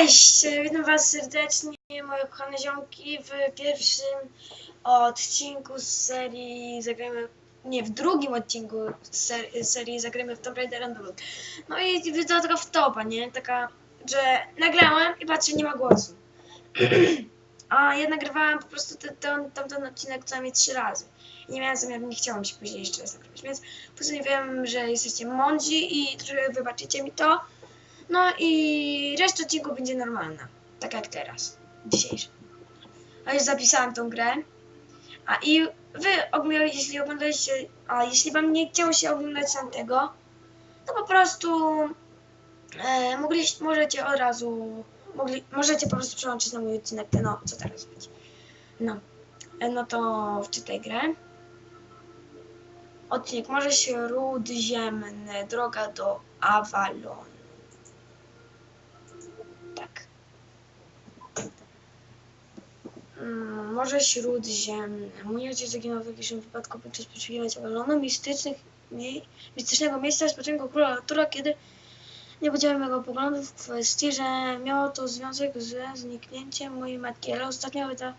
Cześć! Witam Was serdecznie, moje kochane ziomki, w pierwszym odcinku z serii Zagrajmy... Nie, w drugim odcinku serii Zagrajmy w Tomb Raider Underworld. No i to taka wtopa, nie? Taka, że nagrałem i patrzę, nie ma głosu. A ja nagrywałem po prostu ten, ten, tamten odcinek co najmniej trzy razy. I nie miałem zamiaru, nie chciałam się później jeszcze raz nagrywać, więc postanowiłem, że jesteście mądrzy i trochę wybaczycie mi to. No i reszta odcinku będzie normalna. Tak jak teraz. Dzisiejszy. A już zapisałam tą grę. A i wy, jeśli oglądaliście, a jeśli wam nie chciało się oglądać tamtego, to po prostu e, mogliście, możecie od razu, mogli, możecie po prostu przełączyć na mój odcinek, no, co teraz będzie. No, e, no to wczytaj grę. Odcinek Morze się Ród Ziemny, droga do Avalon. Tak. Mm, Morze Śródziemne. Mój ojciec zaginął w jakimś wypadku podczas poszukiwania Avalonu, mistycznych, mistycznego miejsca spoczynku króla Artura, kiedy nie podziałem jego poglądów w kwestii, że miało to związek ze zniknięciem mojej matki, ale ostatnio wyda,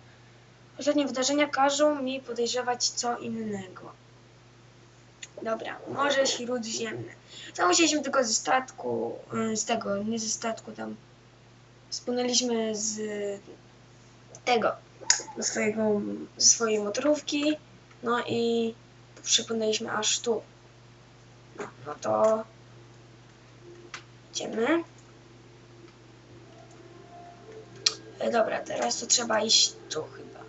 ostatnie wydarzenia każą mi podejrzewać co innego. Dobra, Morze Śródziemne. Tam musieliśmy tylko ze statku, y, z tego, nie ze statku, tam spłynęliśmy z tego, ze swojego, swojej motorówki, no i przypłynęliśmy aż tu. No, no to idziemy. E, Dobra, teraz to trzeba iść tu chyba.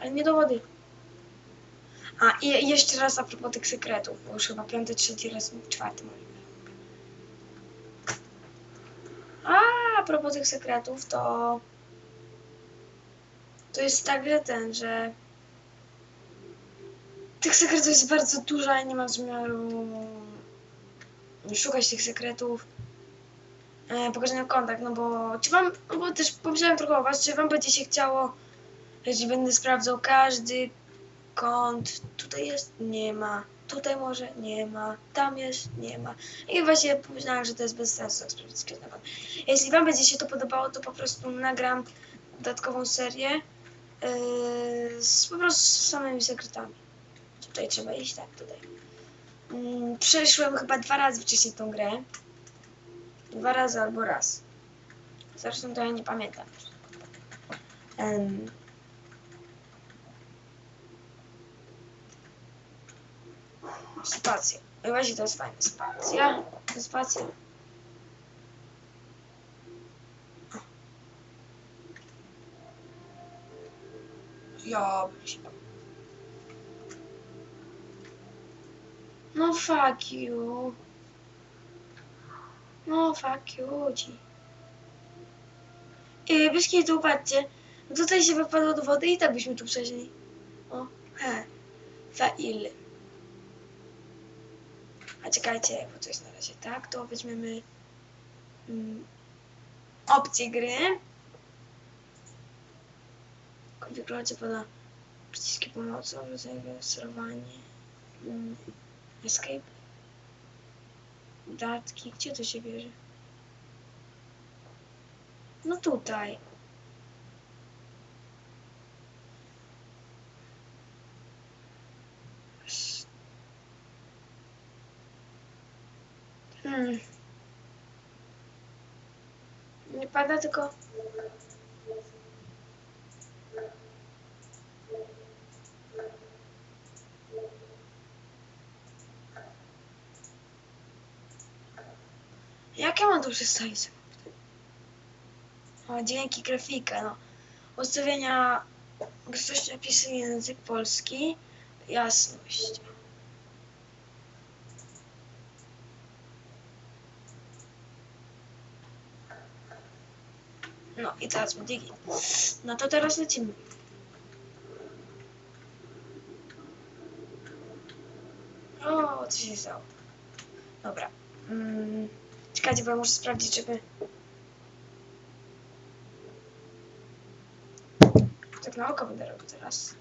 Ale nie do wody. A i jeszcze raz a propos tych sekretów, bo już chyba piąty, trzeci raz, czwarty. A, a propos tych sekretów, to to jest tak, że ten, że tych sekretów jest bardzo dużo, a nie mam zamiaru szukać tych sekretów. E, pokażę kontakt, no bo czy wam, no bo też pomyślałem trochę o was, czy wam będzie się chciało, jeśli będę sprawdzał każdy kąt, tutaj jest, nie ma, tutaj może, nie ma, tam jest, nie ma. I właśnie pomyślałem, że to jest bez sensu, każdy kąt. Jeśli wam będzie się to podobało, to po prostu nagram dodatkową serię yy, z po prostu z samymi sekretami. Tutaj trzeba iść, tak, tutaj. Mm, przeszłem chyba dwa razy wcześniej tą grę. Dwa razy albo raz. Zresztą to ja nie pamiętam. Em, Spacja. Właśnie to jest fajne. Spacja. Spacja. Ja. No fuck you. No fuck you ci. Byszki, tu patrzcie. Tutaj się wypadło do wody i tak byśmy tu przeszli. O, he. Fail. A czekajcie, bo jest na razie tak, to weźmiemy mm, opcję gry. Konfiguracja poda przyciski pomocy, sterowanie, mm, escape, datki, gdzie to się bierze? No tutaj. Hmm. Nie pada tylko. Jak ja mam to przestawić? O, dzięki grafika, no. Ustawienia głośność napisy język polski, jasność. No i teraz git. No to teraz lecimy. O, co się stało? Dobra. Mm, czekajcie, bo muszę sprawdzić, żeby... Tak na oko będę robił teraz.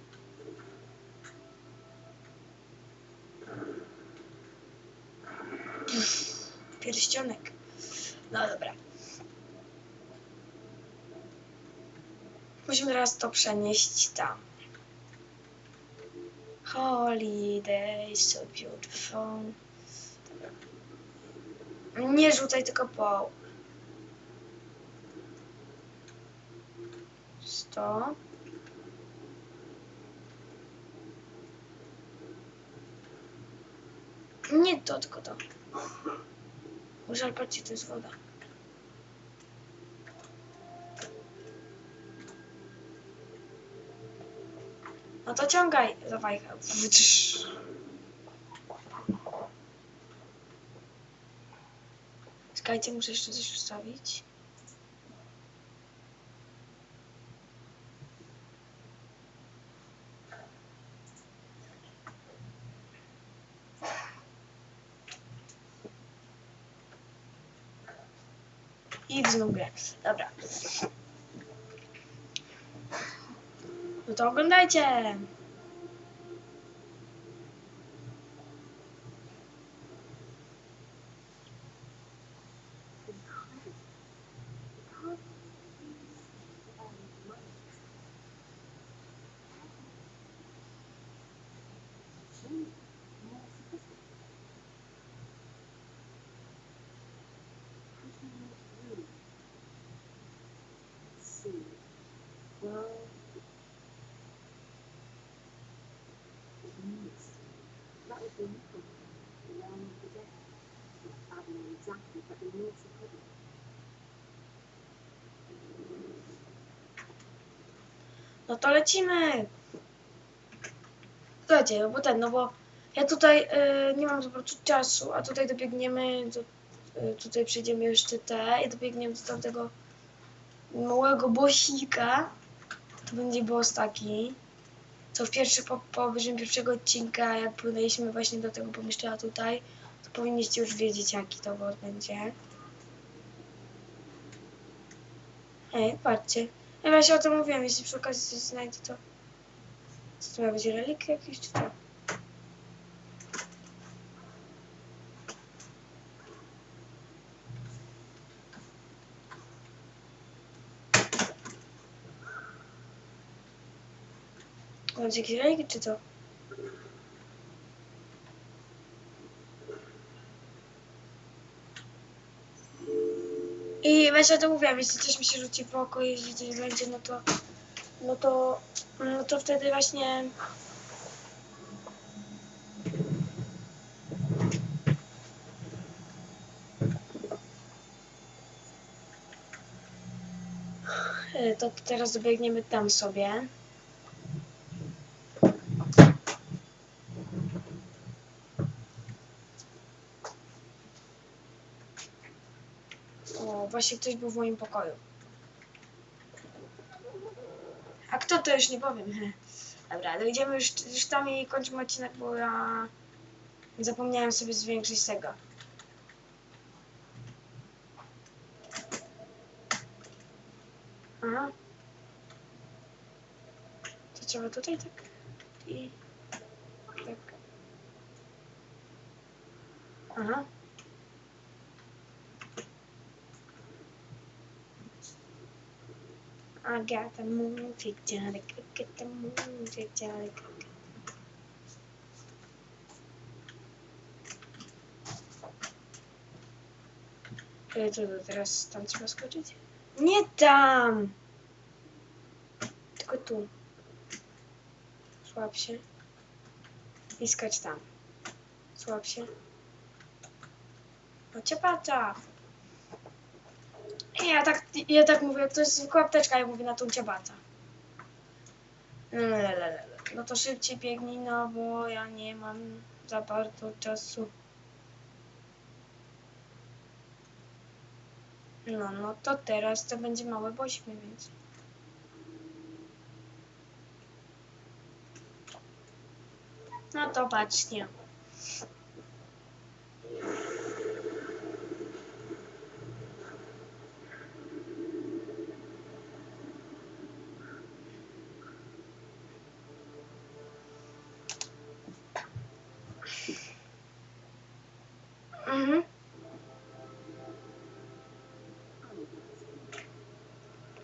Pierścionek. No dobra. Musimy teraz to przenieść tam. Holiday, so beautiful. Dobra. Nie rzucaj, tylko po. 100. Nie to, tylko to. Żal, patrzcie, to jest woda. No to ciągaj za wajchę. Czekajcie, muszę jeszcze coś ustawić. I wznów grę. Dobra. No to oglądajcie! No to lecimy! Słuchajcie, bo ten, no bo ja tutaj y, nie mam za czasu, a tutaj dobiegniemy, do, y, tutaj przejdziemy jeszcze te i dobiegniemy do tamtego małego bosika. To będzie boss taki, co w pierwszy, po, po obejrzeniu pierwszego odcinka, jak płynęliśmy właśnie do tego pomieszczenia tutaj, to powinniście już wiedzieć, jaki to boss będzie. Ej, patrzcie. Ja właśnie o tym mówiłem, jeśli przy okazji coś znajdę, to... Co to ma być, relik jakiś, czy to? To będzie jakiś relik, czy to? I właśnie o tym mówiłam, jeśli coś mi się rzuci w oko, jeśli coś będzie, no to... No to... No to wtedy właśnie... To teraz dobiegniemy tam sobie. O, właśnie ktoś był w moim pokoju. A kto to już nie powiem. Dobra, dojdziemy już, już tam i kończymy odcinek, bo ja zapomniałem sobie zwiększyć tego. Aha. To trzeba tutaj tak i tak. Aha. I got the moon picture, get the moon picture. Ej, co to teraz tam trzeba skoczyć? Nie tam! Tylko tu. Słab się. I skacz tam. Słab Ja tak, ja tak mówię, to jest zwykła apteczka, ja mówię na tą ciabata. No to szybciej biegnij, no bo ja nie mam za bardzo czasu. No, no to teraz to będzie małe bośmy, więc... No to patrzcie.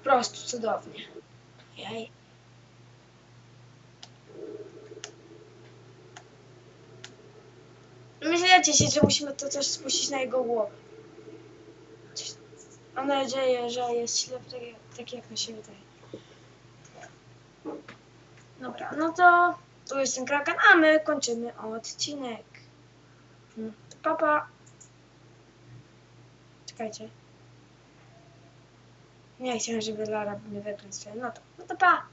Prostu cudownie. Jej. Myślecie się, że musimy to też spuścić na jego głowę. Mam nadzieję, że jest ślepy, tak, tak jak mi się wydaje. Dobra, no to tu jest ten kraken, a my kończymy odcinek. Papa. Czekajcie. Nie chciałem, żeby Lara mnie wykręciła. No to, no to pa.